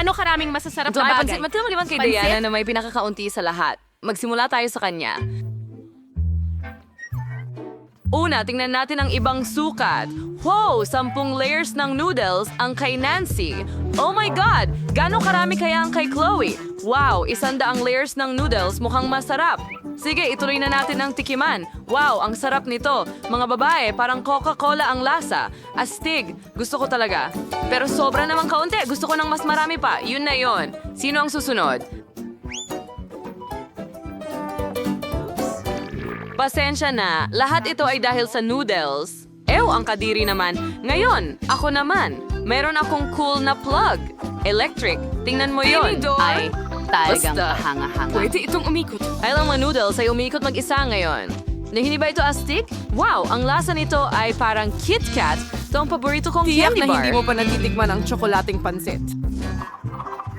Gaano karaming masasarap na bagay? Pansin, maliban kay? Diana na may pinakakaunti sa lahat. Magsimula tayo sa kanya. Una, tingnan natin ang ibang sukat. Wow, sampung layers ng noodles ang kay Nancy. Oh my God! Gano'ng karami kaya ang kay Chloe? Wow, isanda ang layers ng noodles mukhang masarap. Sige, ituloy na natin ang tikiman. Wow, ang sarap nito. Mga babae, parang Coca-Cola ang lasa. Astig, gusto ko talaga. Pero sobra naman kaunti. Gusto ko ng mas marami pa. Yun na yun. Sino ang susunod? Pasensya na, lahat ito ay dahil sa noodles. Ew, ang kadiri naman. Ngayon, ako naman. Meron akong cool na plug. Electric. Tingnan mo yon. Ay, talagang kahanga-hanga. Pwede itong umikot. Ay lang mga noodles ay umiikot mag-isa ngayon. Na hindi ba ito astig? Wow, ang lasa nito ay parang Kit Kat. Ito ang paborito kong Tiyak candy na bar. hindi mo pa natitikman ang tsokolating pansit.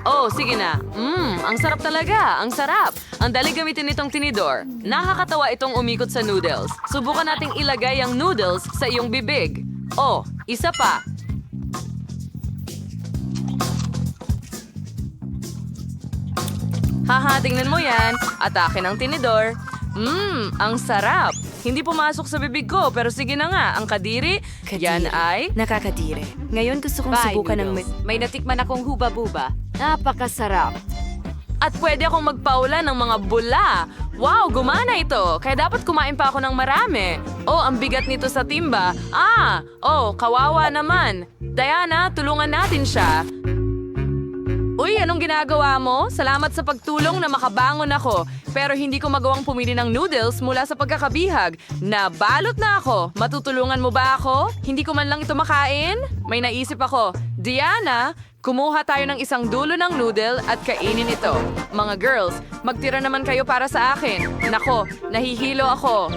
Oh, sige na. Mmm, ang sarap talaga. Ang sarap. Ang dali gamitin itong tinidor. Nakakatawa itong umikot sa noodles. Subukan nating ilagay ang noodles sa iyong bibig. Oh, isa pa. Haha, tingnan mo yan. Atake ng tinidor. Mmm, ang sarap. Hindi pumasok sa bibig ko, pero sige na nga. Ang kadiri, yan ay... Nakakadire. Ngayon gusto kong Bye, subukan ng... noodles. May natikman akong huba-buba. Napakasarap. At pwede akong magpaula ng mga bula. Wow, gumana ito. Kaya dapat kumain pa ako ng marami. Oh, ang bigat nito sa timba. Ah, oh, kawawa naman. Diana, tulungan natin siya. Uy, anong ginagawa mo? Salamat sa pagtulong na makabangon ako. Pero hindi ko magawang pumili ng noodles mula sa pagkakabihag. Nabalot na ako. Matutulungan mo ba ako? Hindi ko man lang ito makain? May naisip ako. Diana, kumuha tayo ng isang dulo ng noodle at kainin ito. Mga girls, magtira naman kayo para sa akin. Nako, nahihilo ako.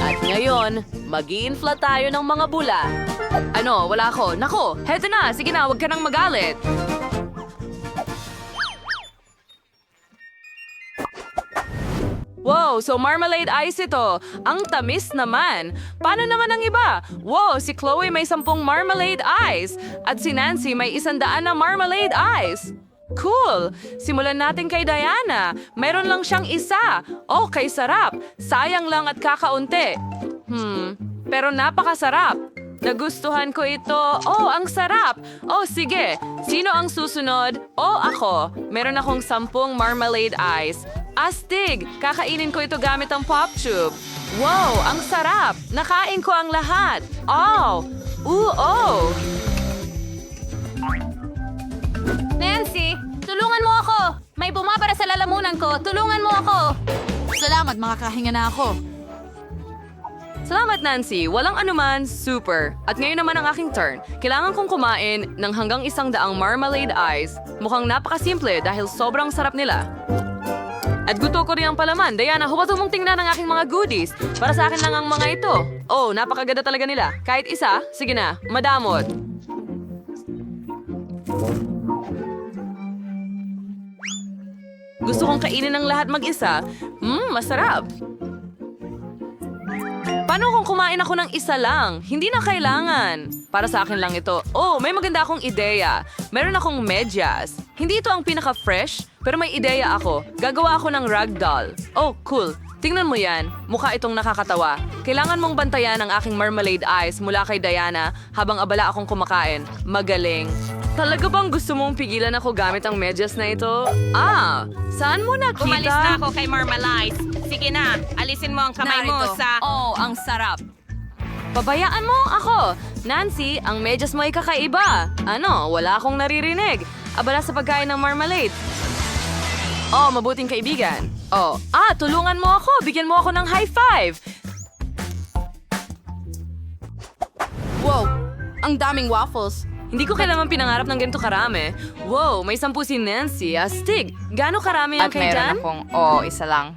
At ngayon, mag infla tayo ng mga bula. Ano, wala ako. Nako, heto na. Sige na, huwag ka nang magalit. Wow, so marmalade ice ito. Ang tamis naman. Paano naman ang iba? Wow, si Chloe may sampung marmalade ice. At si Nancy may isandaan na marmalade ice. Cool! Simulan natin kay Diana. Meron lang siyang isa. Oh, kay sarap. Sayang lang at kakaunti. Hmm, pero napakasarap. Nagustuhan ko ito. Oh, ang sarap. Oh, sige. Sino ang susunod? Oh, ako. Meron akong sampung marmalade ice. Astig! Kakainin ko ito gamit ang pop tube. Wow, ang sarap! Nakain ko ang lahat. Oh! Ooh, oh! Nancy, tulungan mo ako! May bumabara sa lalamunan ko. Tulungan mo ako! Salamat, makakahinga na ako. Salamat, Nancy. Walang anuman, super. At ngayon naman ang aking turn. Kailangan kong kumain ng hanggang isang daang marmalade ice. Mukhang napakasimple dahil sobrang sarap nila. At gusto ko rin ang palaman. Diana, huwag mong tingnan ang aking mga goodies. Para sa akin lang ang mga ito. Oh, napakaganda talaga nila. Kahit isa, sige na, madamot. Gusto kong kainin ng lahat mag-isa. Mmm, masarap. Paano kung kumain ako ng isa lang? Hindi na kailangan. Para sa akin lang ito. Oh, may maganda akong ideya. Meron akong medyas. Hindi ito ang pinaka-fresh, pero may ideya ako. Gagawa ako ng ragdoll. Oh, cool. Tingnan mo yan. Mukha itong nakakatawa. Kailangan mong bantayan ang aking marmalade eyes mula kay Diana habang abala akong kumakain. Magaling. Talaga bang gusto mong pigilan ako gamit ang medyas na ito? Ah, saan mo nakita? Umalis na ako kay Marmalade. Sige na, alisin mo ang kamay mo Narito. sa... Oh, ang sarap. Pabayaan mo ako. Nancy, ang medyas mo ay kakaiba. Ano, wala akong naririnig. Abala sa pagkain ng marmalade. Oh, mabuting kaibigan. Oh, ah, tulungan mo ako. Bigyan mo ako ng high five. Wow, ang daming waffles. Hindi ko kailanman pinangarap ng ganito karami. Wow, may sampu si Nancy. Astig. Gaano karami ang At kay meron Jan? akong... Oo, isa lang.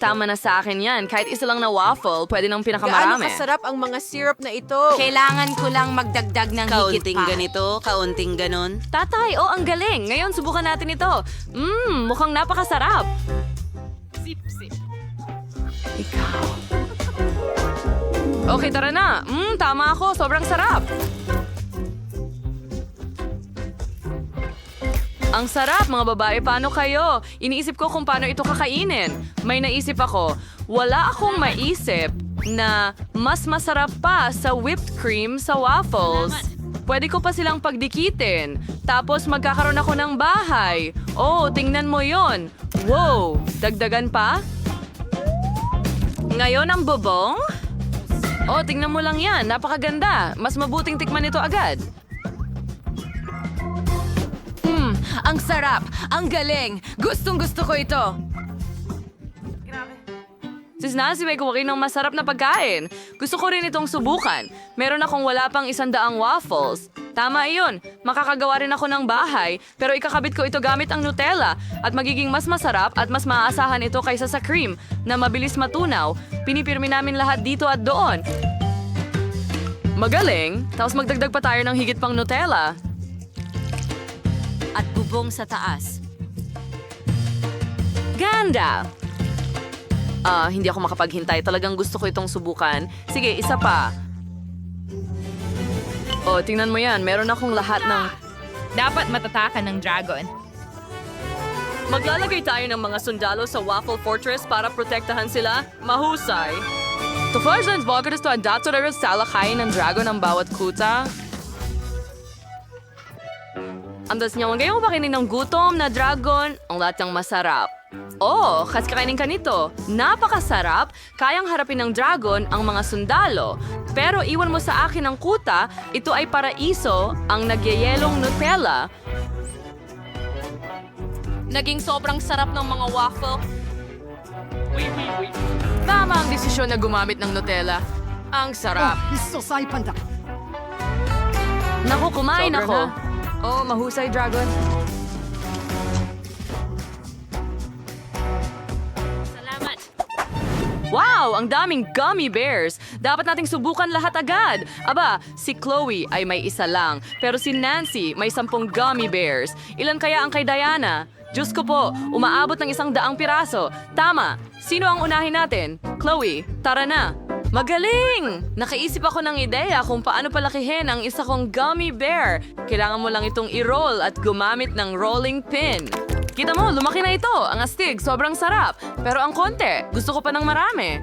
Tama na sa akin yan. Kahit isa lang na waffle, pwede nang Gaano pinakamarami. kasarap ang mga syrup na ito. Kailangan ko lang magdagdag ng higit Kaunting pa. ganito, kaunting ganon. Tatay, oh, ang galing. Ngayon, subukan natin ito. Mmm, mukhang napakasarap. Ikaw. Okay, tara na. Mmm, tama ako. Sobrang sarap. Ang sarap, mga babae. Paano kayo? Iniisip ko kung paano ito kakainin. May naisip ako. Wala akong maisip na mas masarap pa sa whipped cream sa waffles. Pwede ko pa silang pagdikitin. Tapos magkakaroon ako ng bahay. Oh, tingnan mo yon. Wow! Dagdagan pa? Ngayon ang bubong? Oh, tingnan mo lang yan. Napakaganda. Mas mabuting tikman ito agad. Ang sarap! Ang galing! Gustong gusto ko ito! Sis Nancy, may kumain ng masarap na pagkain. Gusto ko rin itong subukan. Meron akong wala pang isang daang waffles. Tama iyon. Makakagawa rin ako ng bahay, pero ikakabit ko ito gamit ang Nutella at magiging mas masarap at mas maaasahan ito kaysa sa cream na mabilis matunaw. Pinipirmi namin lahat dito at doon. Magaling. Tapos magdagdag pa tayo ng higit pang Nutella. At bubong sa taas. Ganda! Ah, hindi ako makapaghintay. Talagang gusto ko itong subukan. Sige, isa pa. Oh, tingnan mo yan. Meron akong lahat ng... Dapat matatakan ng dragon. Maglalagay tayo ng mga sundalo sa Waffle Fortress para protektahan sila. Mahusay. Tufajans bakit ito ang dato rin sa kain ng dragon ang bawat kuta? Andas niya, ngayon mo ba kinin ng gutom na dragon? Ang lahat ng masarap. Oh, kas kakainin ka nito. Napakasarap, kayang harapin ng dragon ang mga sundalo. Pero iwan mo sa akin ang kuta, ito ay paraiso, ang nagyayelong Nutella. Naging sobrang sarap ng mga waffle. Tama ang desisyon na gumamit ng Nutella. Ang sarap. Naku, kumain Sobra ako. Oh, mahusay, Dragon. Salamat! Wow, ang daming gummy bears. Dapat nating subukan lahat agad. Aba, si Chloe ay may isa lang, pero si Nancy may sampung gummy bears. Ilan kaya ang kay Diana? Diyos ko po, umaabot ng isang daang piraso. Tama, sino ang unahin natin? Chloe, tara na. Magaling! Nakaisip ako ng ideya kung paano palakihin ang isa kong gummy bear. Kailangan mo lang itong i-roll at gumamit ng rolling pin. Kita mo, lumaki na ito. Ang astig, sobrang sarap. Pero ang konti, gusto ko pa ng marami.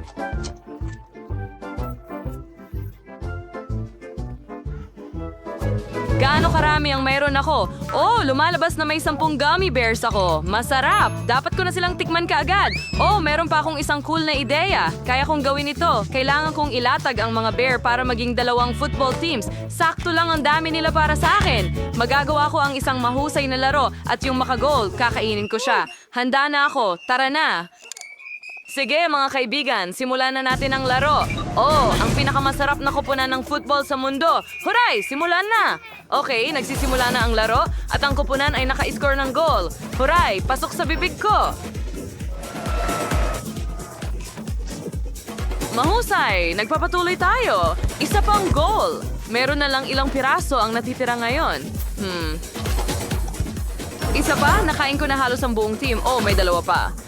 Gaano karami ang mayroon ako? Oh, lumalabas na may sampung gummy bears ako. Masarap! Dapat ko na silang tikman kaagad. Oh, meron pa akong isang cool na ideya. Kaya kong gawin ito. Kailangan kong ilatag ang mga bear para maging dalawang football teams. Sakto lang ang dami nila para sa akin. Magagawa ko ang isang mahusay na laro at yung makagol, kakainin ko siya. Handa na ako. Tara na! Sige mga kaibigan, simulan na natin ang laro. Oh, ang pinakamasarap na kupunan ng football sa mundo. Huray, simulan na! Okay, nagsisimula na ang laro at ang kupunan ay naka-score ng goal. Huray, pasok sa bibig ko! Mahusay, nagpapatuloy tayo. Isa pang goal. Meron na lang ilang piraso ang natitira ngayon. Hmm. Isa pa, nakain ko na halos ang buong team. Oh, may dalawa pa.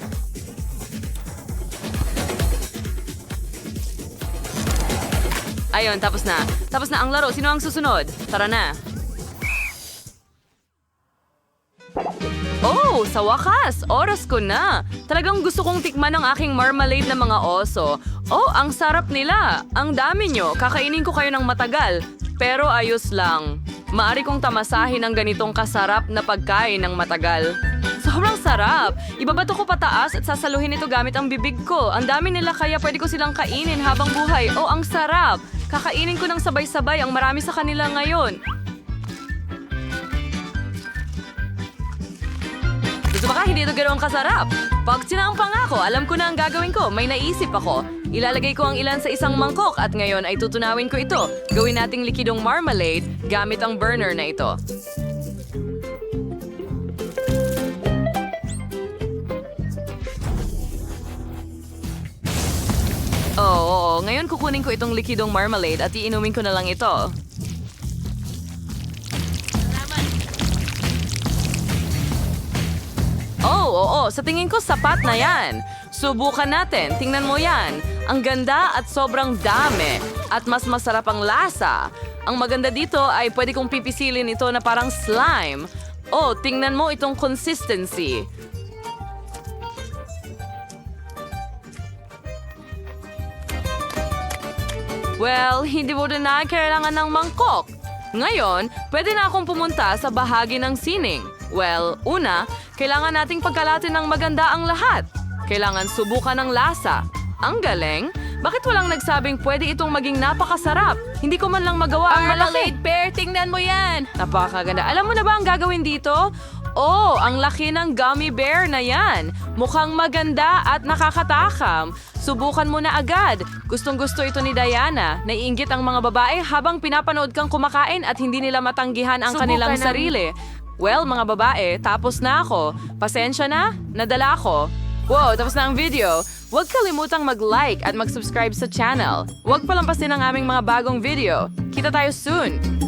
Ayun, tapos na. Tapos na ang laro. Sino ang susunod? Tara na. Oh, sa wakas! Oras ko na! Talagang gusto kong tikman ang aking marmalade na mga oso. Oh, ang sarap nila! Ang dami nyo! Kakainin ko kayo ng matagal. Pero ayos lang. Maari kong tamasahin ang ganitong kasarap na pagkain ng matagal. Sobrang sarap! Ibabato ko pataas at sasaluhin ito gamit ang bibig ko. Ang dami nila kaya pwede ko silang kainin habang buhay. Oh, ang sarap! Kakainin ko ng sabay-sabay ang marami sa kanila ngayon. Gusto ba ka hindi ito ganoong kasarap? Pag sinampang ako, alam ko na ang gagawin ko. May naisip ako. Ilalagay ko ang ilan sa isang mangkok at ngayon ay tutunawin ko ito. Gawin nating likidong marmalade gamit ang burner na ito. Ngayon kukunin ko itong likidong marmalade at iinumin ko na lang ito. Oh, oo, sa tingin ko sapat na yan. Subukan natin, tingnan mo yan. Ang ganda at sobrang dami. At mas masarap ang lasa. Ang maganda dito ay pwede kong pipisilin ito na parang slime. Oh, tingnan mo itong consistency. Well, hindi mo rin na kailangan ng mangkok. Ngayon, pwede na akong pumunta sa bahagi ng sining. Well, una, kailangan nating pagkalatin ng maganda ang lahat. Kailangan subukan ng lasa. Ang galing! Bakit walang nagsabing pwede itong maging napakasarap? Hindi ko man lang magawa ang malaki. Marmalade Bear, tingnan mo yan! Napakaganda. Alam mo na ba ang gagawin dito? Oh, ang laki ng gummy bear na yan. Mukhang maganda at nakakatakam. Subukan mo na agad. Gustong gusto ito ni Diana. Naiingit ang mga babae habang pinapanood kang kumakain at hindi nila matanggihan ang Subukan kanilang ng- sarili. Well, mga babae, tapos na ako. Pasensya na, nadala ko. Wow, tapos na ang video. Huwag kalimutang mag-like at mag-subscribe sa channel. Huwag palampasin ang aming mga bagong video. Kita tayo soon!